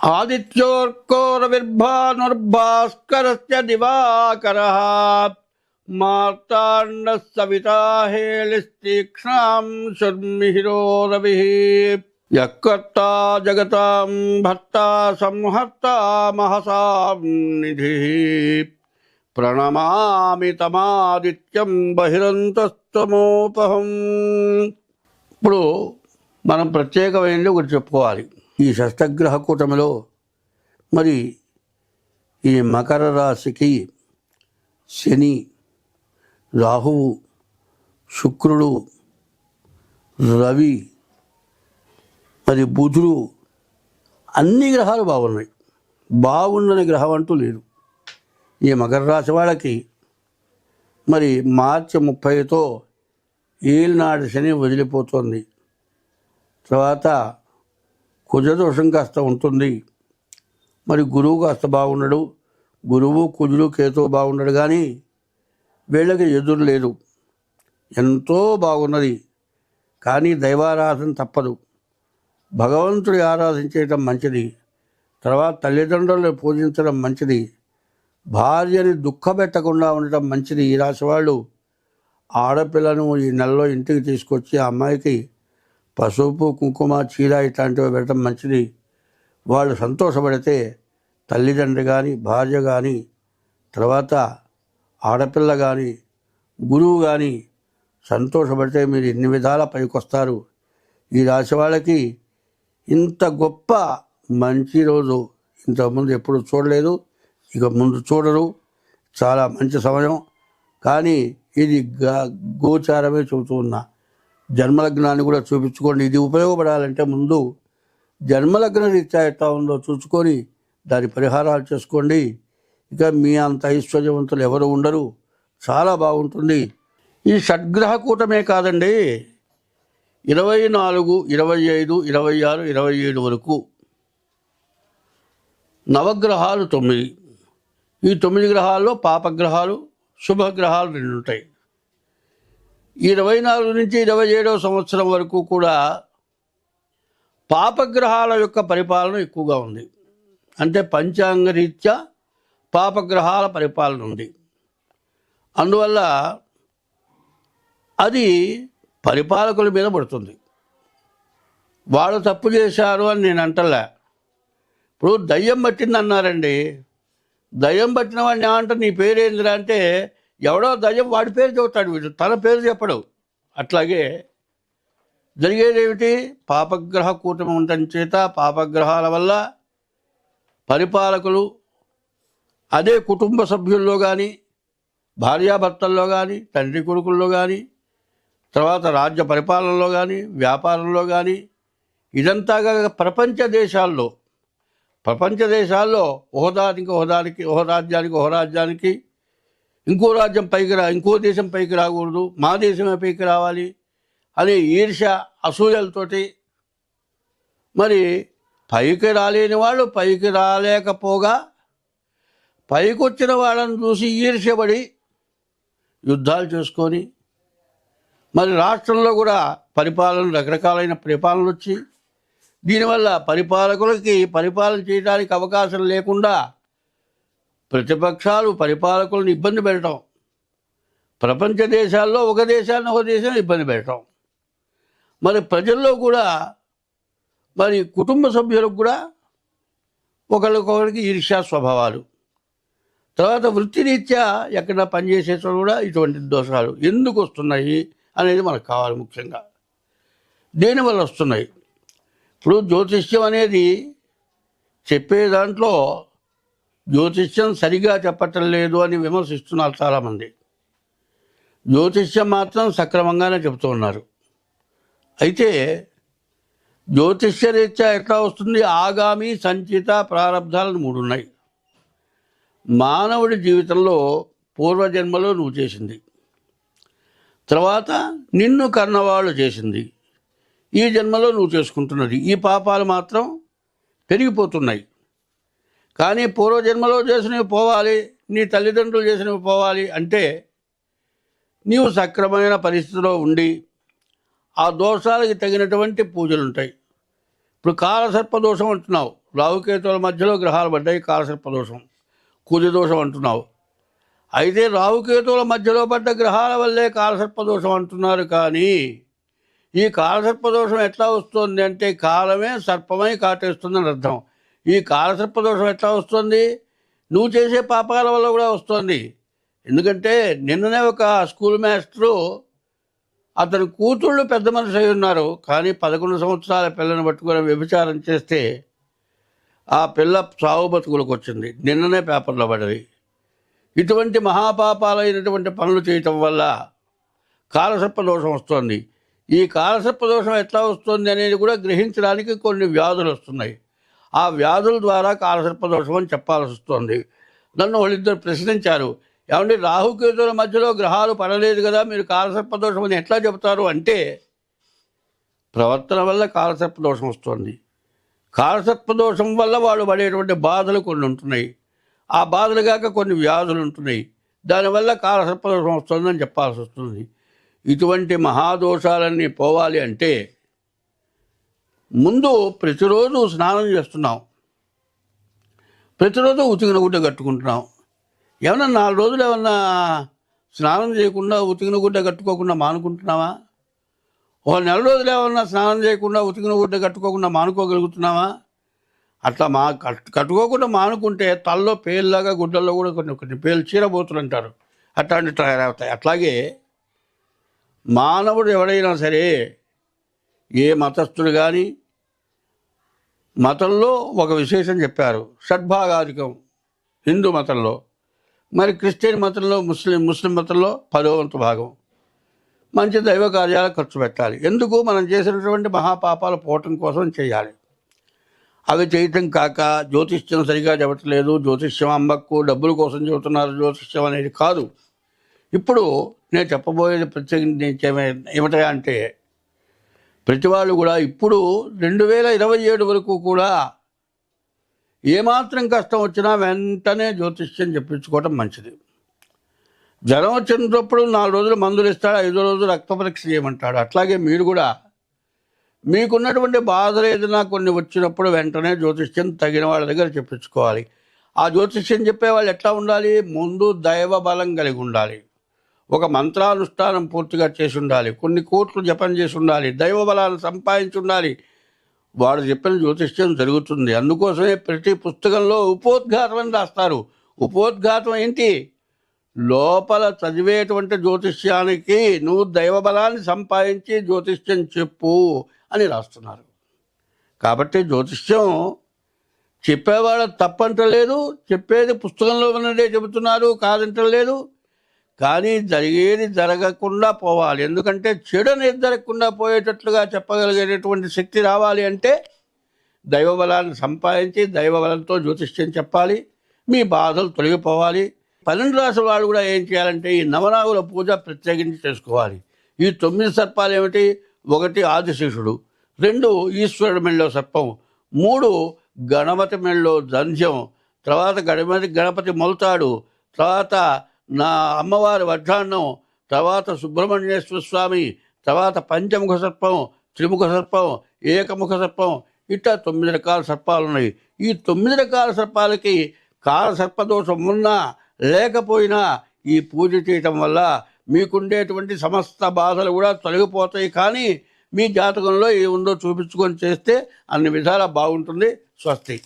ఆదిత్యోర్కోరవిర్భాస్కరస్య దివాకరः మార్తాండः సవితా హేళిస్తీక్ష్ణాం శుర్మిహిరో రవిः యక్కర్తా జగతాం భర్తా సంహర్తా ప్రణమామి తమాదిత్యం బహిరంతస్తమోపహం ఇప్పుడు మనం ప్రత్యేకమైనది ఒకటి చెప్పుకోవాలి. ఈ షష్టగ్రహ కూటమిలో మరి ఈ మకర రాశికి శని రాహువు శుక్రుడు రవి మరి బుధుడు అన్ని గ్రహాలు బాగున్నాయి. బాగుండని గ్రహం అంటూ లేదు. ఈ మకర రాశి వాళ్ళకి మరి మార్చి ముప్పైతో ఏలినాడు శని వదిలిపోతుంది. తర్వాత కుజదోషం కాస్త ఉంటుంది. మరి గురువు కాస్త బాగుండడు గురువు కుజుడు కేతు బాగుండడు కానీ వీళ్ళకి ఎదురు లేదు. ఎంతో బాగున్నది. కానీ దైవారాధన తప్పదు. భగవంతుడి ఆరాధించడం మంచిది. తర్వాత తల్లిదండ్రులను పూజించడం మంచిది. భార్యని దుఃఖపెట్టకుండా ఉండటం మంచిది. ఈ రాశి వాళ్ళు ఆడపిల్లను ఈ నెలలో ఇంటికి తీసుకొచ్చి ఆ అమ్మాయికి పసుపు కుంకుమ చీర ఇట్లాంటివి పెట్టడం మంచిది. వాళ్ళు సంతోషపడితే తల్లిదండ్రి కానీ భార్య కానీ తర్వాత ఆడపిల్ల కానీ గురువు కానీ సంతోషపడితే మీరు ఎన్ని విధాల పైకొస్తారు. ఈ రాశి వాళ్ళకి ఇంత గొప్ప మంచి రోజు ఇంతకుముందు ఎప్పుడు చూడలేదు ఇక ముందు చూడరు. చాలా మంచి సమయం. కానీ ఇది గ గోచారమే చెబుతూ ఉన్నా. జన్మలగ్నాన్ని కూడా చూపించుకోండి. ఇది ఉపయోగపడాలంటే ముందు జన్మలగ్న రీత్యా ఎట్లా ఉందో చూసుకొని దాని పరిహారాలు చేసుకోండి. ఇక మీ అంత ఐశ్వర్యవంతులు ఎవరు ఉండరు. చాలా బాగుంటుంది. ఈ షడ్గ్రహ కూటమే కాదండి. ఇరవై నాలుగు ఇరవై ఐదు ఇరవై ఆరు ఇరవై ఏడు వరకు నవగ్రహాలు తొమ్మిది. ఈ తొమ్మిది గ్రహాల్లో పాపగ్రహాలు శుభగ్రహాలు రెండు ఉంటాయి ఇరవై నాలుగు నుంచి ఇరవై ఏడవ సంవత్సరం వరకు కూడా పాపగ్రహాల యొక్క పరిపాలన ఎక్కువగా ఉంది. అంటే పంచాంగ రీత్యా పాపగ్రహాల పరిపాలన ఉంది. అందువల్ల అది పరిపాలకుల మీద పడుతుంది. వాళ్ళు తప్పు చేశారు అని నేను అంటలే. ఇప్పుడు దయ్యం పట్టింది అన్నారండి దయ్యం పట్టిన వాడిని ఏమంటే నీ పేరేందిరా అంటే ఎవడో దయ్యం వాడి పేరు చెబుతాడు వీడు. తన పేరు చెప్పడు. అట్లాగే జరిగేది ఏమిటి పాపగ్రహ కూటమి ఉండటం చేత పాపగ్రహాల వల్ల పరిపాలకులు అదే కుటుంబ సభ్యుల్లో కానీ భార్యాభర్తల్లో కానీ తండ్రి కొడుకుల్లో కానీ తర్వాత రాజ్య పరిపాలనలో కానీ వ్యాపారంలో కానీ ఇదంతా కాక ప్రపంచ దేశాల్లో ప్రపంచ దేశాల్లో హోదానికి హోదానికి ఓ రాజ్యానికి ఓ రాజ్యానికి ఇంకో రాజ్యం పైకి రా ఇంకో దేశం పైకి రాకూడదు మా దేశమే పైకి రావాలి అనే ఈర్ష అసూయలతోటి మరి పైకి రాలేని వాళ్ళు పైకి రాలేకపోగా పైకి వచ్చిన వాళ్ళని చూసి ఈర్ష్యపడి యుద్ధాలు చేసుకొని మరి రాష్ట్రంలో కూడా పరిపాలన రకరకాలైన పరిపాలనలు వచ్చి దీనివల్ల పరిపాలకులకి పరిపాలన చేయడానికి అవకాశం లేకుండా ప్రతిపక్షాలు పరిపాలకులను ఇబ్బంది పెట్టడం. ప్రపంచ దేశాల్లో ఒక దేశాన్ని ఒక దేశాన్ని ఇబ్బంది పెట్టడం. మరి ప్రజల్లో కూడా మరి కుటుంబ సభ్యులకు కూడా ఒకరికొకరికి ఈర్ష్యా స్వభావాలు. తర్వాత వృత్తిరీత్యా ఎక్కడ పనిచేసేటప్పుడు కూడా ఇటువంటి దోషాలు ఎందుకు వస్తున్నాయి అనేది మనకు కావాలి ముఖ్యంగా. దేనివల్ల వస్తున్నాయి? ఇప్పుడు జ్యోతిష్యం అనేది చెప్పే దాంట్లో జ్యోతిష్యం సరిగా చెప్పటం లేదు అని విమర్శిస్తున్నారు చాలామంది. జ్యోతిష్యం మాత్రం సక్రమంగానే చెబుతూ ఉన్నారు. అయితే జ్యోతిష్య రీత్యా ఎట్లా వస్తుంది? ఆగామి సంచిత ప్రారంధాలను మూడు ఉన్నాయి. మానవుడి జీవితంలో పూర్వజన్మలో నువ్వు చేసింది. తర్వాత నిన్ను కన్నవాళ్ళు చేసింది. ఈ జన్మలో నువ్వు చేసుకుంటున్నది. ఈ పాపాలు మాత్రం పెరిగిపోతున్నాయి. కానీ పూర్వజన్మలో చేసినవి పోవాలి నీ తల్లిదండ్రులు చేసినవి పోవాలి అంటే నీవు సక్రమమైన పరిస్థితిలో ఉండి ఆ దోషాలకి తగినటువంటి పూజలు ఉంటాయి. ఇప్పుడు కాలసర్ప దోషం అంటున్నావు. రావుకేతువుల మధ్యలో గ్రహాలు పడ్డాయి కాలసర్ప దోషం. కుది దోషం అంటున్నావు. అయితే రావుకేతువుల మధ్యలో పడ్డ గ్రహాల వల్లే కాలసర్ప దోషం అంటున్నారు కానీ ఈ కాలసర్ప దోషం ఎట్లా వస్తుంది అంటే కాలమే సర్పమై కాటేస్తుందని అర్థం. ఈ కాలసర్ప దోషం ఎట్లా వస్తుంది? నువ్వు చేసే పాపాల వల్ల కూడా వస్తుంది. ఎందుకంటే నిన్ననే ఒక స్కూల్ మాస్టరు అతని కూతుళ్ళు పెద్ద మనిషి అయి ఉన్నారు. కానీ పదకొండు సంవత్సరాల పిల్లని పట్టుకొని వ్యభిచారం చేస్తే ఆ పిల్ల సావు బతుకులకు వచ్చింది. నిన్ననే పేపర్లో పడ్డది ఇటువంటి మహాపాపాలైనటువంటి పనులు చేయటం వల్ల కాలసర్ప దోషం వస్తుంది. ఈ కాలసర్ప దోషం ఎట్లా వస్తుంది అనేది కూడా గ్రహించడానికి కొన్ని వ్యాధులు వస్తున్నాయి. ఆ వ్యాధుల ద్వారా కాలసర్ప అని చెప్పాల్సి వస్తుంది. నన్ను వాళ్ళిద్దరు ప్రశ్నించారు. ఏమంటే రాహుకేతుల మధ్యలో గ్రహాలు పడలేదు కదా మీరు కాలసర్ప దోషం అని ఎట్లా చెబుతారు అంటే ప్రవర్తన వల్ల కాలసర్ప దోషం వస్తుంది. కాలసర్ప దోషం వల్ల వాళ్ళు పడేటువంటి బాధలు కొన్ని ఉంటున్నాయి. ఆ బాధలు కాక కొన్ని వ్యాధులు ఉంటున్నాయి. దానివల్ల కాలసర్ప దోషం వస్తుందని చెప్పాల్సి వస్తుంది. ఇటువంటి మహాదోషాలన్నీ పోవాలి అంటే ముందు ప్రతిరోజు స్నానం చేస్తున్నాం. ప్రతిరోజు ఉతికిన గుడ్డ కట్టుకుంటున్నాం. ఏమన్నా నాలుగు రోజులు ఏమన్నా స్నానం చేయకుండా ఉతికిన గుడ్డ కట్టుకోకుండా మానుకుంటున్నావా? ఒక నెల రోజులు ఏమన్నా స్నానం చేయకుండా ఉతికిన గుడ్డ కట్టుకోకుండా మానుకోగలుగుతున్నావా? అట్లా మా కట్టుకోకుండా మానుకుంటే తలలో పేలులాగా గుడ్డల్లో కూడా కొన్ని కొన్ని పేలు చీరబోతులు అంటారు అట్లాంటి తయారవుతాయి. అట్లాగే మానవుడు ఎవడైనా సరే ఏ మతస్థుడు కానీ మతంలో ఒక విశేషం చెప్పారు. షడ్భాగాధికం హిందూ మతంలో. మరి క్రిస్టియన్ మతంలో ముస్లిం ముస్లిం మతంలో పదోవంత భాగం. మంచి దైవ కార్యాలు ఖర్చు పెట్టాలి. ఎందుకు? మనం చేసినటువంటి మహాపాపాలు పోవటం కోసం చేయాలి. అవి చేయటం కాక జ్యోతిష్యం సరిగా చెప్పట్లేదు. జ్యోతిష్యం అమ్మకు డబ్బుల కోసం చెబుతున్నారు. జ్యోతిష్యం అనేది కాదు. ఇప్పుడు నేను చెప్పబోయేది ప్రత్యేకించి ఏమిటంటే అంటే ప్రతి వాళ్ళు కూడా ఇప్పుడు రెండు వేల ఇరవై ఏడు వరకు కూడా ఏమాత్రం కష్టం వచ్చినా వెంటనే జ్యోతిష్యం చెప్పించుకోవటం మంచిది. జ్వరం వచ్చినప్పుడు నాలుగు రోజులు మందులు ఇస్తాడు ఐదో రోజు రక్త పరీక్ష చేయమంటాడు. అట్లాగే మీరు కూడా మీకున్నటువంటి బాధలు ఏదైనా కొన్ని వచ్చినప్పుడు వెంటనే జ్యోతిష్యం తగిన వాళ్ళ దగ్గర చెప్పించుకోవాలి. ఆ జ్యోతిష్యం చెప్పే వాళ్ళు ఎట్లా ఉండాలి? ముందు దైవ బలం కలిగి ఉండాలి. ఒక మంత్రానుష్ఠానం పూర్తిగా చేసి ఉండాలి కొన్ని కోట్లు జపం చేసి ఉండాలి దైవ బలాన్ని సంపాదించి ఉండాలి వాడు చెప్పిన జ్యోతిష్యం జరుగుతుంది. అందుకోసమే ప్రతి పుస్తకంలో ఉపోద్ఘాతం అని రాస్తారు. ఉపోద్ఘాతం ఏంటి? లోపల చదివేటువంటి జ్యోతిష్యానికి నువ్వు దైవ బలాన్ని సంపాదించి జ్యోతిష్యం చెప్పు అని రాస్తున్నారు. కాబట్టి జ్యోతిష్యం చెప్పేవాడు తప్పంటలేదు. చెప్పేది పుస్తకంలో ఉన్నదే చెబుతున్నారు. కాదంటలేదు. కానీ జరిగేది జరగకుండా పోవాలి. ఎందుకంటే చెడు అనేది జరగకుండా పోయేటట్లుగా చెప్పగలిగేటటువంటి శక్తి రావాలి అంటే దైవ బలాన్ని సంపాదించి దైవ బలంతో జ్యోతిష్యం చెప్పాలి మీ బాధలు తొలగిపోవాలి. పన్నెండు రాసుల వాళ్ళు కూడా ఏం చేయాలంటే ఈ నవనాగుల పూజ ప్రత్యేకించి చేసుకోవాలి. ఈ తొమ్మిది సర్పాలు ఏమిటి? ఒకటి ఆదిశేషుడు రెండు ఈశ్వరుడు మెళ్ళో సర్పం మూడు గణపతి మెళ్ళో జంధ్యం తర్వాత గణపతి గణపతి మొలతాడు తర్వాత నా అమ్మవారి వడ్డాన్నం తర్వాత సుబ్రహ్మణ్యేశ్వర స్వామి తర్వాత పంచముఖ సర్పం త్రిముఖ సర్పం ఏకముఖ సర్పం ఇట్లా తొమ్మిది రకాల సర్పాలు ఉన్నాయి ఈ తొమ్మిది రకాల సర్పాలకి కాల సర్పదోషం ఉన్నా లేకపోయినా ఈ పూజ చేయటం వల్ల మీకుండేటువంటి సమస్త బాధలు కూడా తొలగిపోతాయి. కానీ మీ జాతకంలో ఏ ఉందో చూపించుకొని చేస్తే అన్ని విధాలా బాగుంటుంది. స్వస్తి.